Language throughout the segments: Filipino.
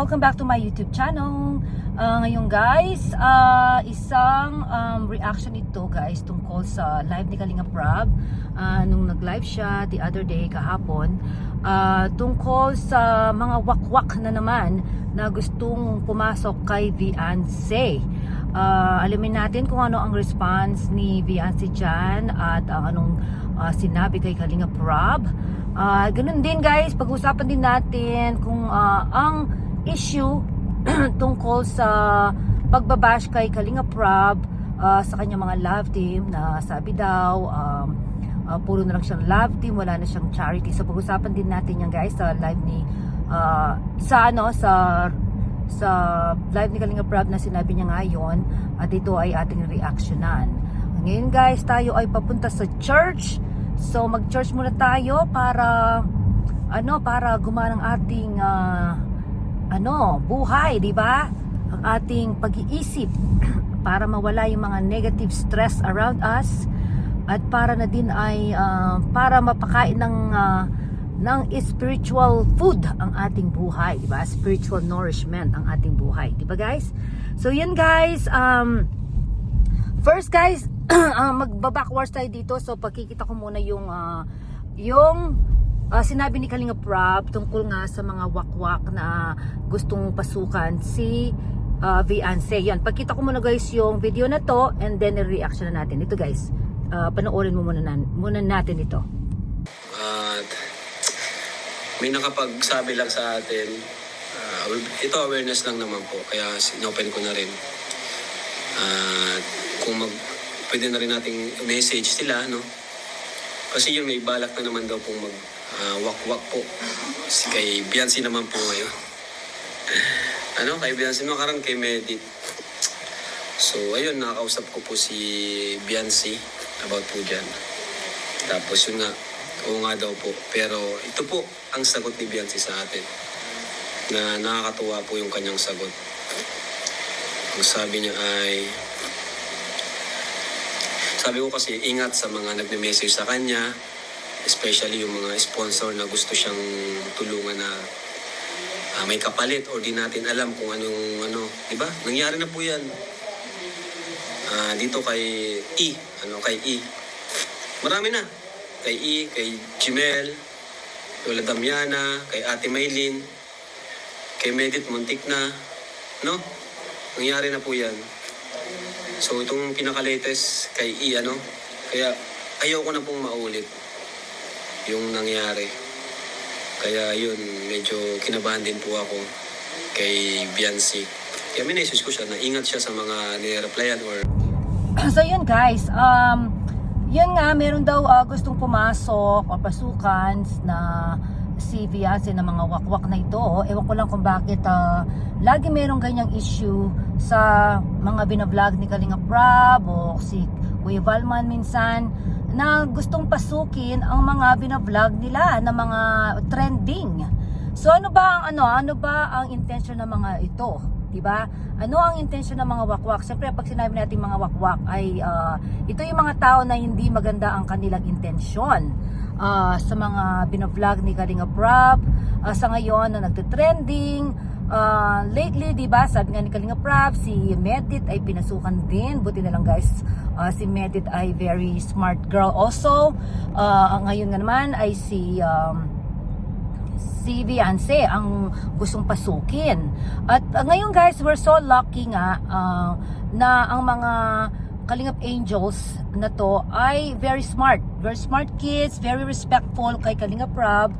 Welcome back to my YouTube channel. Uh, ngayon guys, uh, isang um, reaction ito guys tungkol sa live ni Kalinga Prab. Uh, nung nag-live siya the other day kahapon. Uh, tungkol sa mga wakwak na naman na gustong pumasok kay Viance. Uh, alamin natin kung ano ang response ni Viance dyan at ang anong uh, sinabi kay Kalinga Prab. Uh, ganun din guys, pag-usapan din natin kung uh, ang issue tungkol sa pagbabash kay Kalinga Prab uh, sa kanyang mga love team na sabi daw um, uh, puro na lang siyang love team, wala na siyang charity. So pag-usapan din natin yan guys sa live ni uh, sa ano sa sa live ni Kalinga Prab na sinabi niya ngayon at ito ay ating reactionan. Ngayon guys, tayo ay papunta sa church. So mag-church muna tayo para ano para gumana ang ating ah, ano, buhay, di ba? Ang ating pag-iisip para mawala yung mga negative stress around us at para na din ay ah, para mapakain ng ah, ng spiritual food ang ating buhay, di ba? Spiritual nourishment ang ating buhay, di ba guys? So yan guys, um First guys, uh, magba-backwards tayo dito. So pagkikita ko muna yung ah, yung ah, sinabi ni Kalinga Prab tungkol nga sa mga wakwak na gustong pasukan si uh, Viance. Yan, pagkita ko muna guys yung video na to and then i-reaction na natin. Ito guys, ah, panoorin mo muna, na, muna natin ito. At may nakapagsabi lang sa atin, ah, ito awareness lang naman po, kaya sinopen ko na rin. At kung mag, pwede na rin nating message sila, no? Kasi yun, may balak na naman daw pong mag ah, wak-wak po. Si kay Biancy naman po ngayon. ano, kay Biancy, makaroon kay Medit. So, ayun, nakakausap ko po si Biancy about po dyan. Tapos yun nga, oo nga daw po. Pero ito po ang sagot ni Biancy sa atin. Na nakakatuwa po yung kanyang sagot. Ang sabi niya ay, sabi ko kasi ingat sa mga nagme-message sa kanya, especially yung mga sponsor na gusto siyang tulungan na ah, may kapalit or di natin alam kung anong ano, di ba? Nangyari na po yan. Ah, dito kay E, ano kay E. Marami na. Kay E, kay Jimel, Lola Damiana, kay Ate Maylin, kay Medit Muntik na, no? Nangyari na po yan. So itong pinaka-latest kay E, ano? Kaya ayaw ko na pong maulit yung nangyari. Kaya yun, medyo kinabahan din po ako kay Biancy. Kaya minessage ko siya na ingat siya sa mga nireplyan or so yun guys, um, yun nga, meron daw ah, gustong pumasok o pasukan na si Viance ng mga wakwak na ito. Ewan ko lang kung bakit ah, lagi merong ganyang issue sa mga binablog ni Kalinga Prab o si Kuya Valman minsan na gustong pasukin ang mga binablog nila na mga trending. So ano ba ang ano, ano ba ang intention ng mga ito? 'di ba? Ano ang intention ng mga wakwak? Siyempre pag sinabi natin mga wakwak ay ah, ito yung mga tao na hindi maganda ang kanilang intensyon. Ah, sa mga binablog ni Kalinga Prab, ah, sa ngayon na nagte-trending, ah, lately, 'di ba? Sabi nga ni Kalinga Prab, si Medit ay pinasukan din. Buti na lang guys, ah, si Medit ay very smart girl also. Ah, ngayon nga naman ay si um, si Viance ang gustong pasukin. At uh, ngayon guys, we're so lucky nga uh, na ang mga Kalingap Angels na to ay very smart. Very smart kids, very respectful kay Kalingap Rob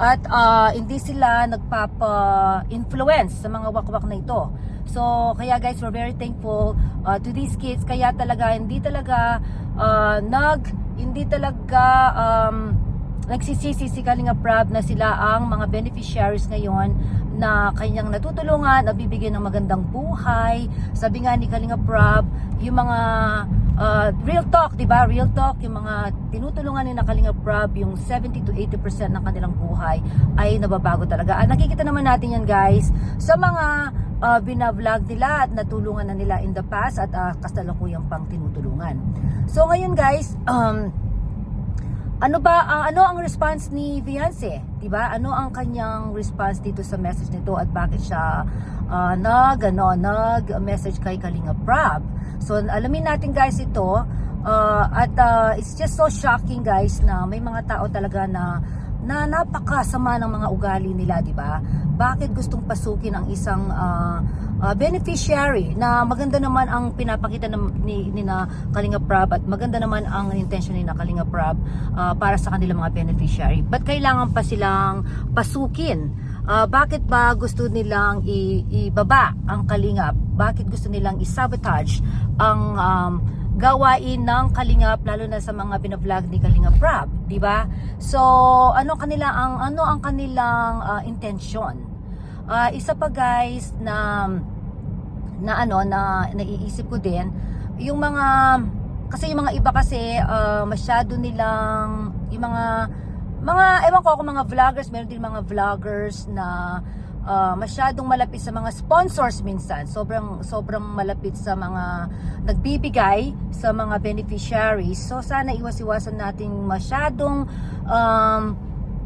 at uh, hindi sila nagpapa-influence sa mga wakwak na ito. So, kaya guys, we're very thankful uh, to these kids. Kaya talaga, hindi talaga uh, nag, hindi talaga um, nagsisisi si Kalinga Prab na sila ang mga beneficiaries ngayon na kanyang natutulungan, nabibigyan ng magandang buhay. Sabi nga ni Kalinga Prab, yung mga uh, real talk, 'di ba? Real talk, yung mga tinutulungan ni na Kalinga Prab, yung 70 to 80% ng kanilang buhay ay nababago talaga. At nakikita naman natin yan, guys, sa mga uh, binavlog nila at natulungan na nila in the past at uh, kasalukuyang pang tinutulungan. So ngayon, guys, um, ano ba ang ano ang response ni Beyonce? 'Di ba? Ano ang kanyang response dito sa message nito at bakit siya uh, nag ano, nag message kay Kalinga Prab? So alamin natin guys ito uh, at uh, it's just so shocking guys na may mga tao talaga na na napakasama ng mga ugali nila, 'di ba? Bakit gustong pasukin ang isang uh, uh, beneficiary na maganda naman ang pinapakita ng, ni, ni na Kalinga Prab at maganda naman ang intention ni na Kalinga Prab uh, para sa kanilang mga beneficiary. But kailangan pa silang pasukin? Uh, bakit ba gusto nilang ibaba ang Kalingap? Bakit gusto nilang i-sabotage ang um, gawain ng Kalingap lalo na sa mga binablog ni Kalingap Prab, di ba? So, ano kanila ang ano ang kanilang uh, intention? Uh, isa pa guys na na ano na naiisip ko din yung mga kasi yung mga iba kasi uh, masyado nilang yung mga mga ewan ko ako mga vloggers meron din mga vloggers na uh, masyadong malapit sa mga sponsors minsan sobrang sobrang malapit sa mga nagbibigay sa mga beneficiaries so sana iwas-iwasan natin masyadong um,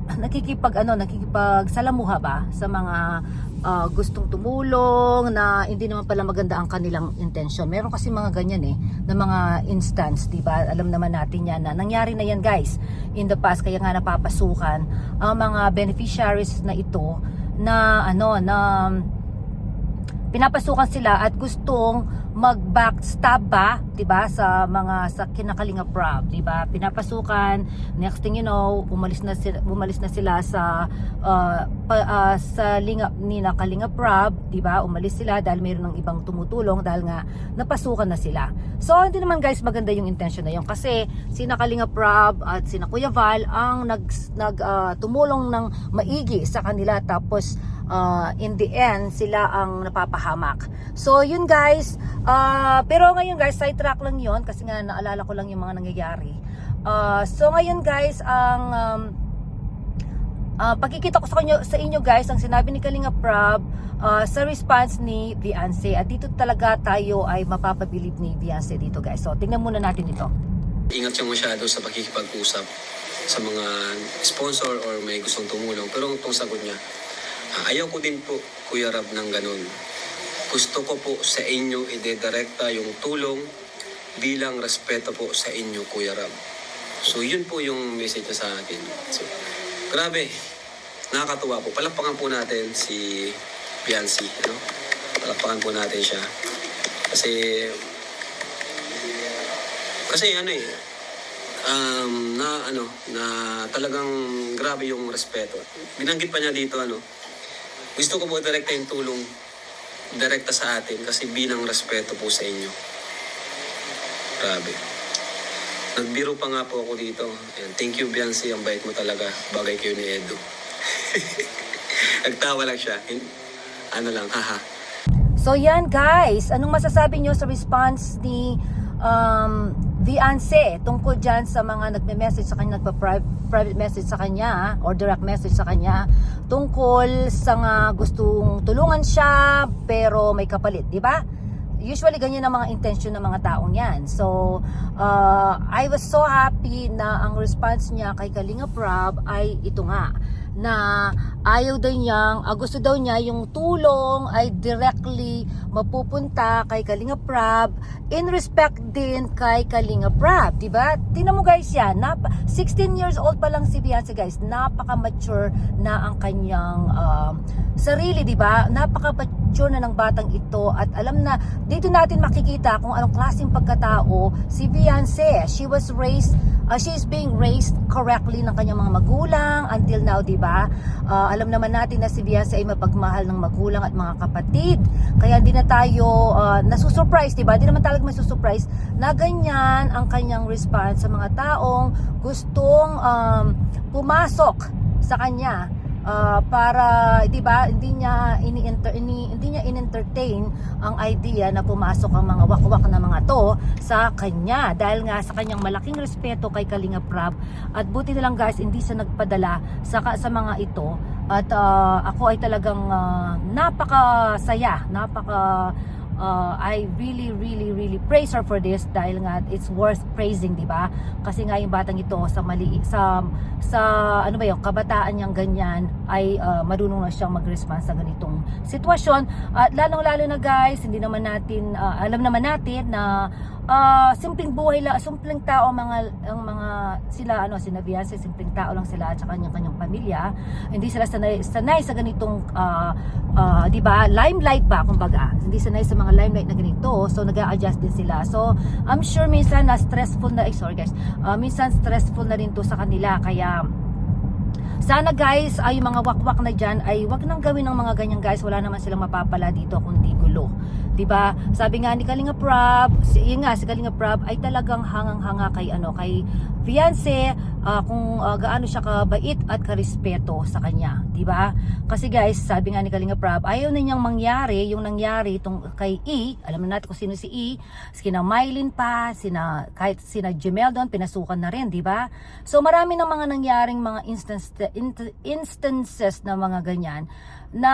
nakikipag ano nakikipag salamuha ba sa mga uh, gustong tumulong na hindi naman pala maganda ang kanilang intention. Meron kasi mga ganyan eh na mga instance, 'di ba? Alam naman natin 'yan na nangyari na 'yan, guys. In the past kaya nga napapasukan ang mga beneficiaries na ito na ano na pinapasukan sila at gustong mag-backstab ba, 'di ba, sa mga sa kinakalinga prab, 'di ba? Pinapasukan, next thing you know, umalis na sila, umalis na sila sa uh, pa, uh, sa linga ni nakalinga prab, 'di ba? Umalis sila dahil mayroon ng ibang tumutulong dahil nga napasukan na sila. So, hindi naman guys maganda yung intention na yun kasi si nakalinga prab at si Kuya Val ang nag nag uh, tumulong ng maigi sa kanila tapos uh, in the end sila ang napapahamak. So yun guys, uh, pero ngayon guys sidetrack lang yun kasi nga naalala ko lang yung mga nangyayari. Uh, so ngayon guys ang um, uh, pagkikita ko sa inyo, sa inyo guys ang sinabi ni Kalinga Prab uh, sa response ni Beyonce at dito talaga tayo ay mapapabilib ni Beyonce dito guys. So tingnan muna natin ito. Ingat siya masyado sa pakikipag-usap sa mga sponsor or may gustong tumulong. Pero itong sagot niya, ayaw ko din po, Kuya Rab, ng ganun. Gusto ko po sa inyo idedirekta yung tulong bilang respeto po sa inyo, Kuya Rab. So yun po yung message sa akin. So, grabe, nakakatuwa po. Palakpakan po natin si Beyonce. Ano? Palakpakan po natin siya. Kasi kasi ano eh, um, na ano, na talagang grabe yung respeto. Binanggit pa niya dito ano, gusto ko po direkta yung tulong direkta sa atin kasi bilang respeto po sa inyo. Grabe. Nagbiro pa nga po ako dito. Ayan, thank you Beyonce, ang bait mo talaga. Bagay kayo ni Edo. Nagtawa lang siya. Ano lang, haha. So yan guys, anong masasabi nyo sa response ni um, Viance tungkol dyan sa mga nagme-message sa kanya, nagpa-private message sa kanya or direct message sa kanya tungkol sa nga gustong tulungan siya pero may kapalit, di ba? Usually ganyan ang mga intention ng mga taong yan. So, uh, I was so happy na ang response niya kay Kalinga Prab ay ito nga na ayaw daw niyang, ah, gusto daw niya yung tulong ay directly mapupunta kay Kalinga Prab in respect din kay Kalinga Prab, di ba? Mo guys yan, nap 16 years old pa lang si Beyonce guys, napaka-mature na ang kanyang um, sarili, di ba? Napaka-mature na ng batang ito at alam na, dito natin makikita kung anong klaseng pagkatao si Beyonce. She was raised, uh, she being raised correctly ng kanyang mga magulang until now, di ba? Uh, alam naman natin na si Beyonce ay mapagmahal ng magulang at mga kapatid. Kaya hindi na tayo uh, nasusurprise, di ba? Hindi naman talaga masusurprise na ganyan ang kanyang response sa mga taong gustong um, pumasok sa kanya uh, para 'di ba hindi niya ini, ini hindi niya in-entertain ang idea na pumasok ang mga wakwak na mga to sa kanya. Dahil nga sa kanyang malaking respeto kay Kalinga Prab at buti na lang guys hindi siya nagpadala sa sa mga ito. At uh, ako ay talagang uh, napaka saya napaka uh, I really, really, really praise her for this dahil nga it's worth praising, di ba? Kasi nga yung batang ito sa mali, sa, sa ano ba yung kabataan niyang ganyan ay uh, marunong na siyang mag-respond sa ganitong sitwasyon. At lalong-lalo na guys, hindi naman natin, uh, alam naman natin na uh, simpleng buhay la, simpleng tao mga ang mga sila ano sina Beyonce, simpleng tao lang sila at saka kanyang kanyang pamilya. Hindi sila sanay, sanay sa ganitong uh, uh, 'di ba? Limelight ba kumbaga. Hindi sanay sa mga limelight na ganito. So nag-a-adjust din sila. So I'm sure minsan na stressful na eh, sorry guys. Uh, minsan stressful na rin to sa kanila kaya sana guys, ay mga wakwak na dyan ay wag nang gawin ng mga ganyan guys. Wala naman silang mapapala dito kundi gulo. 'Di ba? Sabi nga ni Kalinga Prab, si yun nga si Kalinga Prab ay talagang hangang-hanga kay ano, kay fiance ah, kung ah, gaano siya kabait at karespeto sa kanya, 'di ba? Kasi guys, sabi nga ni Kalinga Prab, ayaw na niyang mangyari yung nangyari tong kay E. Alam na natin kung sino si E. Sina Mylin pa, sina kahit sina Gemeldon pinasukan na rin, 'di ba? So marami ng mga nangyaring mga instance, in- instances na mga ganyan na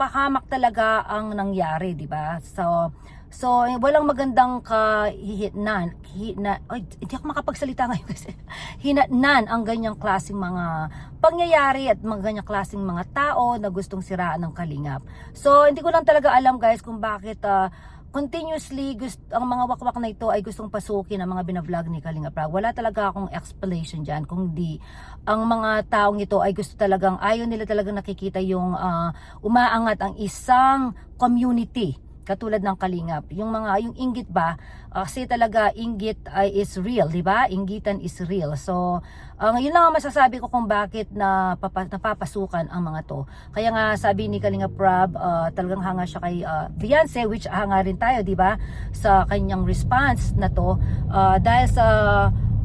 pahamak talaga ang nangyari, 'di ba? So So, walang magandang kahihitnan. Hina, ay, hindi ako makapagsalita ngayon kasi hinatnan ang ganyang klaseng mga pangyayari at mga ganyang klaseng mga tao na gustong siraan ng kalingap. So, hindi ko lang talaga alam guys kung bakit ah, continuously gust ang mga wakwak na ito ay gustong pasukin ang mga binavlog ni Kalinga Prab. Wala talaga akong explanation dyan kung di ang mga taong ito ay gusto talagang ayaw nila talagang nakikita yung ah, umaangat ang isang community katulad ng kalingap. Yung mga yung inggit ba ah, kasi talaga inggit ay is real, 'di ba? Inggitan is real. So, ang yun lang ang masasabi ko kung bakit na papa, napapasukan ang mga to. Kaya nga sabi ni Kalinga Prab, ah, talagang hanga siya kay ah, Beyonce which hanga rin tayo, 'di ba? Sa kanyang response na to ah, dahil sa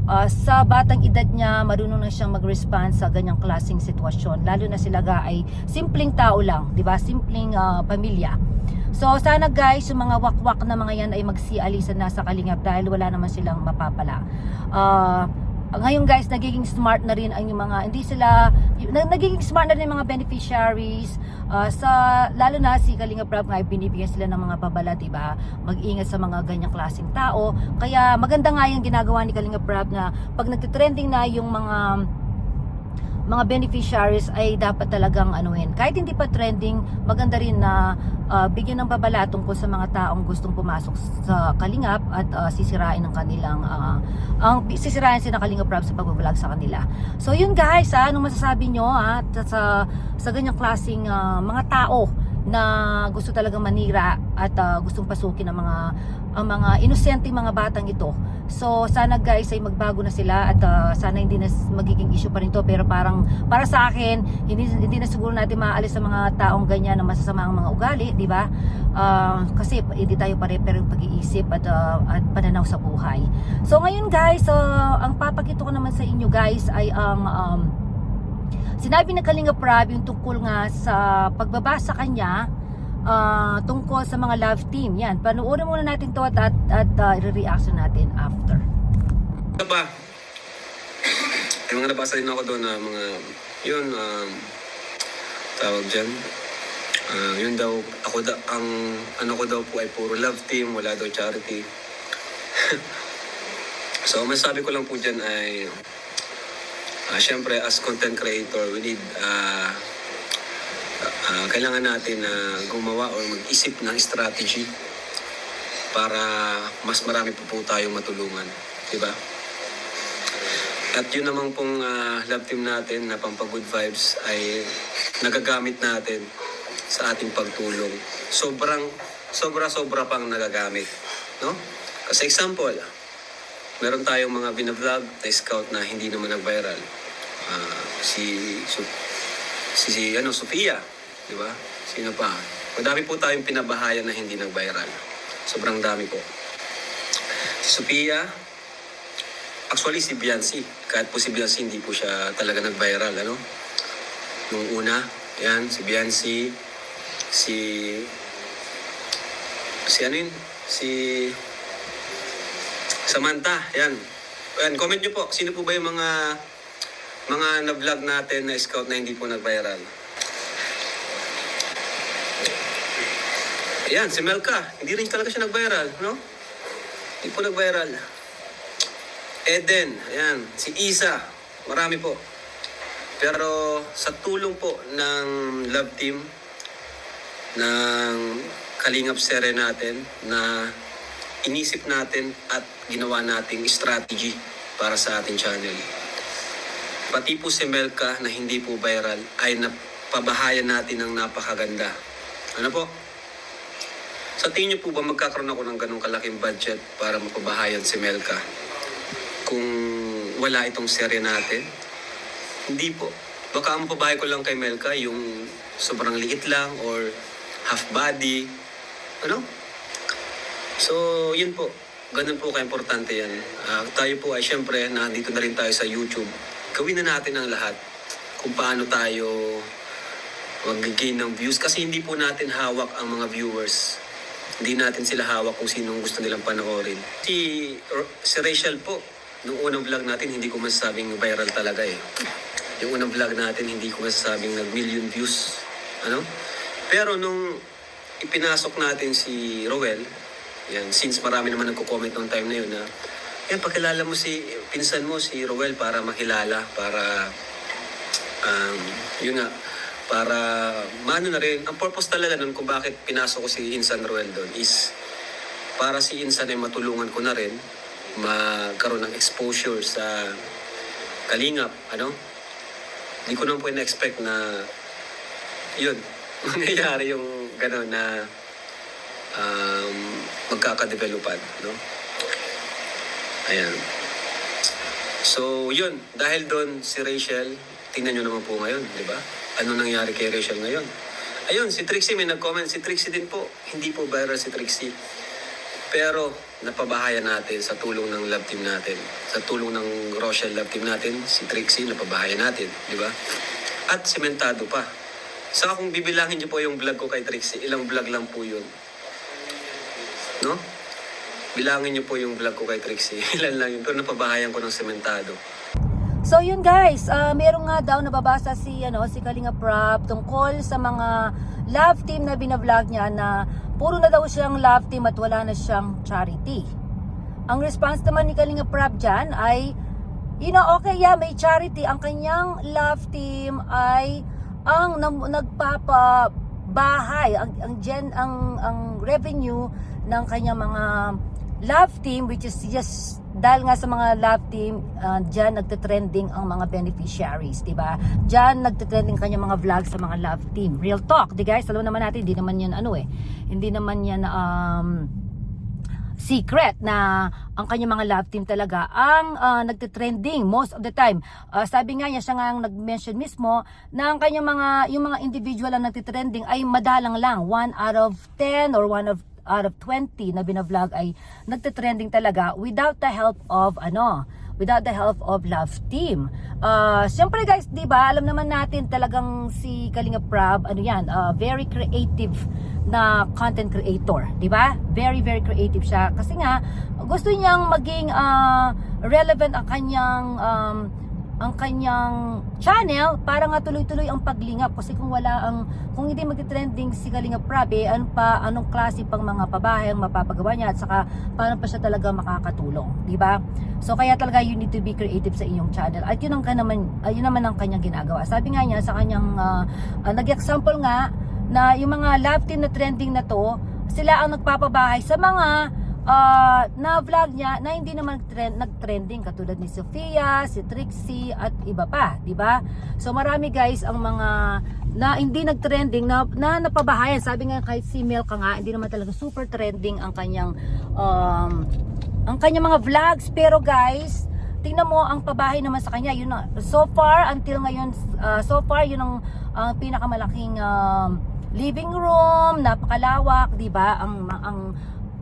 Ah, sa batang edad niya, marunong na siyang mag-respond sa ganyang klaseng sitwasyon. Lalo na sila ga ay simpleng tao lang, 'di ba? Simpleng ah, pamilya. So sana guys, yung mga wakwak na mga yan ay magsialisan na sa kalingap dahil wala naman silang mapapala. Ah, ngayon guys, nagiging smart na rin ang yung mga hindi sila nagiging smart na rin yung mga beneficiaries ah, sa lalo na si Kalinga Prab nga binibigyan sila ng mga babala, ba? Mag-ingat sa mga ganyang klaseng tao. Kaya maganda nga yung ginagawa ni Kalinga Prab na pag nagte-trending na yung mga mga beneficiaries ay dapat talagang anuhin. Kahit hindi pa trending, maganda rin na ah, bigyan ng babala tungkol sa mga taong gustong pumasok sa Kalingap at ah, sisirain ng kanilang ah, ang sisirain sila ng Kalingap Rap sa pagbablog sa kanila. So yun guys, ha, anong masasabi nyo ha, sa sa ganyang klaseng ah, mga tao na gusto talagang manira at ah, gustong pasukin ang mga ang mga inosenteng mga batang ito. So sana guys ay magbago na sila at ah, sana hindi na magiging issue pa rin to pero parang para sa akin hindi, hindi na siguro natin maaalis sa mga taong ganyan na masasama ang mga ugali, di ba? Ah, kasi hindi tayo pare-pero yung pag-iisip at, ah, at pananaw sa buhay. So ngayon guys, ah, ang papakita ko naman sa inyo guys ay ang um, Sinabi ng Kalinga Prab yung tungkol nga sa pagbabasa kanya ah, tungkol sa mga love team. Yan, panuorin muna natin to at, at, at ah, i-reaction natin after. Ano ba? May mga nabasa din ako doon na mga, yun, um, tawag dyan. Ah, yun daw, ako da, ang ano ko daw po ay puro love team, wala daw charity. so, ang masasabi ko lang po dyan ay, ah, syempre, as content creator, we need, ah, ah, kailangan natin na gumawa o mag-isip ng strategy para mas marami po po tayong matulungan. Diba? At yun naman pong ah, love team natin na pampagood vibes ay nagagamit natin sa ating pagtulong. Sobrang, sobra-sobra pang nagagamit. No? Kasi example, meron tayong mga binablog na scout na hindi naman nag-viral. Ah, si, Su- si, si, ano, Sofia, di ba? Sino pa? Madami po tayong pinabahayan na hindi nag-viral. Sobrang dami po. Si Sophia, actually si Biancy, kahit po si Biancy hindi po siya talaga nag-viral, ano? Nung una, yan, si Biancy, si, si ano yun? Si Samantha, yan. Yan, comment nyo po, sino po ba yung mga mga na-vlog natin na scout na hindi po nag-viral? Ayan, si Melka. Hindi rin talaga siya nag-viral, no? Hindi po nag-viral. Eden, ayan. Si Isa. Marami po. Pero sa tulong po ng love team, ng Kalingap Sere natin, na inisip natin at ginawa nating strategy para sa ating channel. Pati po si Melka na hindi po viral ay napabahayan natin ng napakaganda. Ano po? Sa tingin niyo po ba magkakaroon ako ng ganong kalaking budget para mapabahayan si Melka? Kung wala itong serye natin? Hindi po. Baka ang pabahay ko lang kay Melka yung sobrang liit lang or half body. Ano? So, yun po. Ganun po ka-importante yan. Ah, tayo po ay syempre, nandito na rin tayo sa YouTube. Gawin na natin ang lahat kung paano tayo mag-gain ng views kasi hindi po natin hawak ang mga viewers. Hindi natin sila hawak kung sinong gusto nilang panoorin. Si, si Rachel po, nung unang vlog natin, hindi ko masasabing viral talaga eh. Yung unang vlog natin, hindi ko masasabing nag-million views. Ano? Pero nung ipinasok natin si Roel, yan, since marami naman nagko-comment nung time na yun na, yan, pakilala mo si, pinsan mo si Roel para makilala, para, um, yun nga, para maano na rin, ang purpose talaga nun kung bakit pinasok ko si Insan Roel doon is para si Insan ay matulungan ko na rin magkaroon ng exposure sa kalingap, ano? Hindi ko naman po na-expect na yun, mangyayari yung gano'n na um, magkakadevelopan, no? Ayan. So, yun. Dahil doon si Rachel, tingnan nyo naman po ngayon, di ba? Ano nangyari kay Rachel ngayon? Ayun, si Trixie may nag-comment. Si Trixie din po. Hindi po viral si Trixie. Pero, napabahayan natin sa tulong ng love team natin. Sa tulong ng Rochelle love team natin, si Trixie, napabahayan natin. Di ba? At sementado pa. Saka kung bibilangin niyo po yung vlog ko kay Trixie, ilang vlog lang po yun. No? Bilangin niyo po yung vlog ko kay Trixie. Ilan lang yun. Pero napabahayan ko ng sementado. So yun guys, ah meron nga daw nababasa si ano si Kalinga Prab tungkol sa mga love team na binavlog niya na puro na daw siyang love team at wala na siyang charity. Ang response naman ni Kalinga Prab dyan ay you know, okay, yeah, may charity. Ang kanyang love team ay ang nam- nagpapabahay, ang, ang, gen, ang, ang revenue ng kanyang mga love team, which is just dahil nga sa mga love team, uh, dyan nagte-trending ang mga beneficiaries, di ba? Dyan nagte-trending kanyang mga vlogs sa mga love team. Real talk, di guys? Alam naman natin, hindi naman yan ano eh. Hindi naman yan um, secret na ang kanyang mga love team talaga ang uh, nagte-trending most of the time. Uh, sabi nga niya, siya nga ang nag-mention mismo na ang kanyang mga, yung mga individual ang nagte-trending ay madalang lang. 1 out of 10 or 1 of out of 20 na binavlog ay nagte-trending talaga without the help of ano, without the help of Love Team. Uh, Siyempre guys, di ba, alam naman natin talagang si Kalinga Prab, ano yan, uh, very creative na content creator, di ba? Very, very creative siya. Kasi nga, gusto niyang maging uh, relevant ang kanyang um, ang kanyang channel para nga tuloy-tuloy ang paglingap. Kasi kung wala ang kung hindi magte-trending si Kalinga Prab eh, ano pa anong klase pang mga pabahay ang mapapagawa niya at saka paano pa siya talaga makakatulong di ba? So kaya talaga you need to be creative sa inyong channel. At yun ang naman uh, yun naman ang kanyang ginagawa. Sabi nga niya sa kanyang uh, uh, nag-example nga na yung mga love team na trending na to sila ang nagpapabahay sa mga uh, na vlog niya na hindi naman trend, nag-trending katulad ni Sofia, si Trixie at iba pa, di ba? So marami guys ang mga na hindi nag-trending na, na napabahayan. Sabi nga kahit si Milka nga, hindi naman talaga super trending ang kanyang um, ang kanyang mga vlogs pero guys, tingnan mo ang pabahay naman sa kanya. Yun na, so far until ngayon uh, so far yun ang uh, pinakamalaking um, living room, napakalawak, 'di ba? Ang ang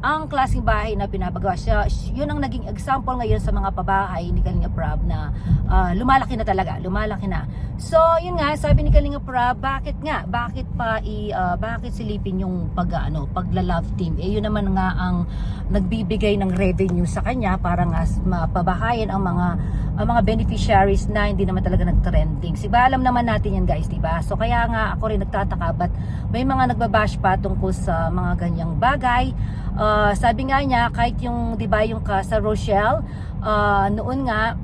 ang klaseng bahay na pinapagawa siya. Yun ang naging example ngayon sa mga pabahay ni Kalinga Prab na uh, lumalaki na talaga, lumalaki na. So, yun nga, sabi ni Kalinga Prab, bakit nga? Bakit pa i uh, bakit silipin yung pag ano, pagla-love team? Eh yun naman nga ang nagbibigay ng revenue sa kanya para nga mapabahayan ang mga uh, mga beneficiaries na hindi naman talaga nag-trending. Siba alam naman natin yan guys, di ba? So kaya nga ako rin nagtataka but may mga nagbabash pa tungkol sa mga ganyang bagay. Uh, sabi nga niya kahit yung 'di ba yung ka sa Rochelle uh, noon nga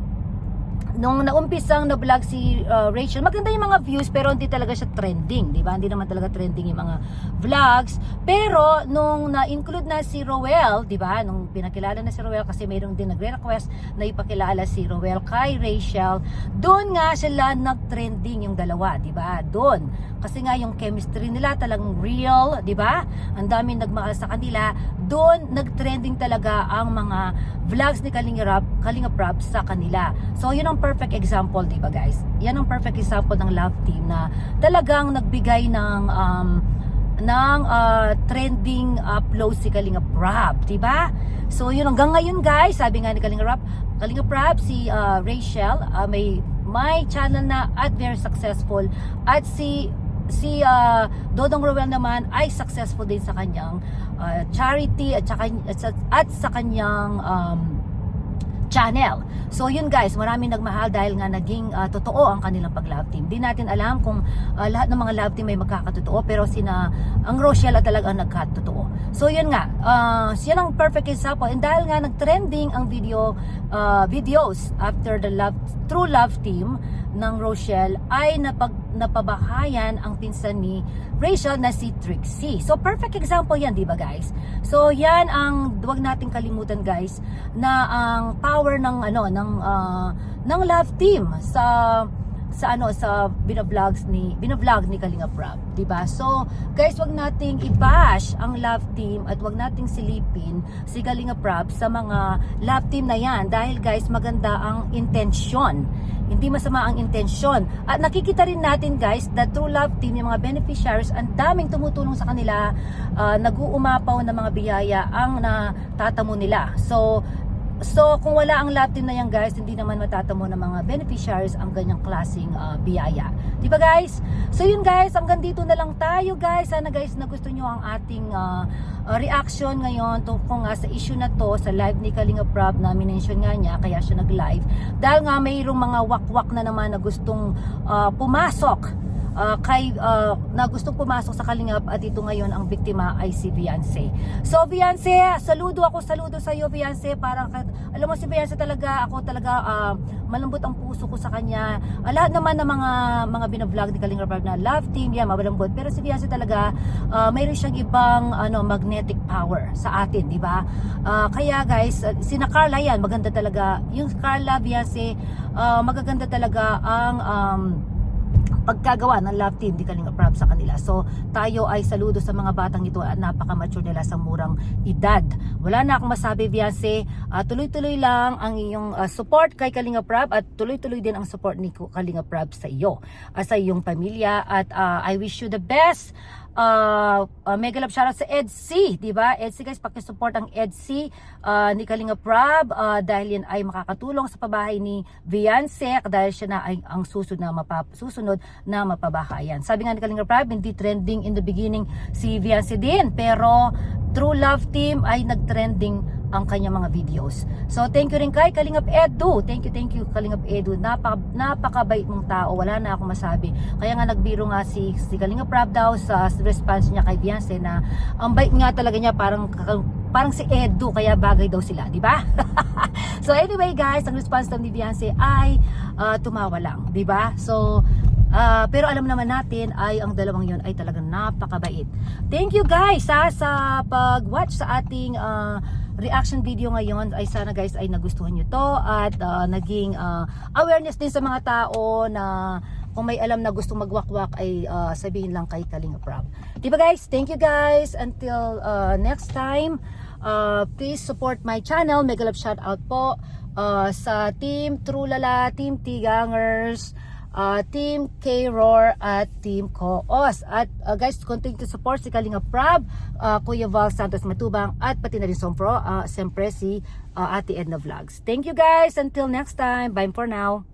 nung naumpisang na vlog si uh, Rachel, maganda yung mga views pero hindi talaga siya trending, di ba? Hindi naman talaga trending yung mga vlogs. Pero nung na-include na si Roel, di ba? Nung pinakilala na si Roel kasi mayroong din nagre-request na ipakilala si Roel kay Rachel, doon nga sila nag-trending yung dalawa, di ba? Doon. Kasi nga yung chemistry nila talagang real, di ba? Ang daming nagmahal sa kanila. Doon nag-trending talaga ang mga vlogs ni Kalinga Rap, Kalinga Prab sa kanila. So yun ang perfect example, di ba guys? Yan ang perfect example ng love team na talagang nagbigay ng um, ng uh, trending upload si Kalinga Prab, di ba? So yun hanggang ngayon guys, sabi nga ni Kalinga Rap, Kalinga Prab si uh, Rachel uh, may may channel na at very successful at si si uh, Dodong Roel naman ay successful din sa kanyang uh, charity at at, sa- at sa kanyang um, channel. So yun guys, maraming nagmahal dahil nga naging uh, totoo ang kanilang pag-love team. Di natin alam kung uh, lahat ng mga love team may magkakatotoo pero sina ang Rochelle talaga ang nagkatotoo. So yun nga, uh, yan ang perfect example. And dahil nga nag-trending ang video uh, videos after the love true love team ng Rochelle ay napag, napabahayan ang pinsan ni Rachel na si Trixie. So perfect example yan, di ba guys? So yan ang wag nating kalimutan guys na ang power ng ano ng ah, ng love team sa sa ano sa binavlogs ni binavlog ni Kalinga Prab, 'di ba? So, guys, wag nating i-bash ang love team at wag nating silipin si Kalinga Prab sa mga love team na 'yan dahil guys, maganda ang intensyon. Hindi masama ang intensyon. At nakikita rin natin guys, the true love team, yung mga beneficiaries, ang daming tumutulong sa kanila, uh, nag-uumapaw ng mga biyaya ang natatamo nila. So, So, kung wala ang team na yan guys, hindi naman matatamo ng mga beneficiaries ang ganyang klaseng ah, biyaya. Di ba guys? So yun guys, hanggang dito na lang tayo guys. Sana guys na gusto nyo ang ating ah, reaction ngayon tungkol nga sa issue na to sa live ni Kalinga Prab na minention nga niya kaya siya nag-live. Dahil nga mayroong mga wakwak na naman na gustong ah, pumasok uh, kay uh, na gustong pumasok sa Kalingap at ito ngayon ang biktima ay si Beyonce. So Beyonce, saludo ako, saludo sa iyo Beyonce. Parang alam mo si Beyonce talaga, ako talaga uh, malambot ang puso ko sa kanya. Uh, lahat naman ng mga mga bina-vlog ni Kalinga Prab na love team, yan malambot. Pero si Beyonce talaga uh, mayroon siyang ibang ano magnetic power sa atin, di ba? Uh, kaya guys, uh, sina Carla yan, maganda talaga. Yung Carla Beyonce, uh, magaganda talaga ang um, pagkagawa ng love team di Kalinga Prab sa kanila. So tayo ay saludo sa mga batang ito at napaka-mature nila sa murang edad. Wala na akong masabi Beyonce, Ah, tuloy-tuloy lang ang iyong ah, support kay Kalinga Prab at tuloy-tuloy din ang support ni Kalinga Prab sa iyo, ah, sa iyong pamilya at ah, I wish you the best. Uh, uh, mega love shoutout sa EDC, di ba? EDC guys, pakisupport ang EDC uh, ni Kalinga Prab uh, dahil yan ay makakatulong sa pabahay ni Beyonce dahil siya na ay ang susunod na mapap susunod na mapabahayan. Sabi nga ni Kalinga Prab, hindi trending in the beginning si Beyonce din, pero True Love Team ay nag-trending ang kanyang mga videos. So thank you rin kay Kalingap Edu. Thank you, thank you Kalingap Edu. Napaka, napakabait mong tao. Wala na akong masabi. Kaya nga nagbiro nga si, si Kalingap Prab daw sa response niya kay Beyonce na ang bait nga talaga niya parang parang si Edu kaya bagay daw sila, di ba? so anyway guys, ang response ni Beyonce ay ah, tumawa lang, di ba? So Ah, pero alam naman natin ay ang dalawang yon ay talagang napakabait. Thank you guys ha, sa pag-watch sa ating ah, reaction video ngayon. Ay sana guys ay nagustuhan nyo to at ah, naging ah, awareness din sa mga tao na kung may alam na gustong magwakwak ay ah, sabihin lang kay Kalinga Prab. Diba guys? Thank you guys. Until ah, next time, ah, please support my channel. Mega love shout out po ah, sa Team Trulala, Team Tigangers, uh, Team K-Roar at Team Koos. At uh, guys, continue to support si Kalinga Prab, uh, Kuya Val Santos Matubang at pati na rin Sompro, uh, siyempre si uh, Ate Edna Vlogs. Thank you guys. Until next time. Bye for now.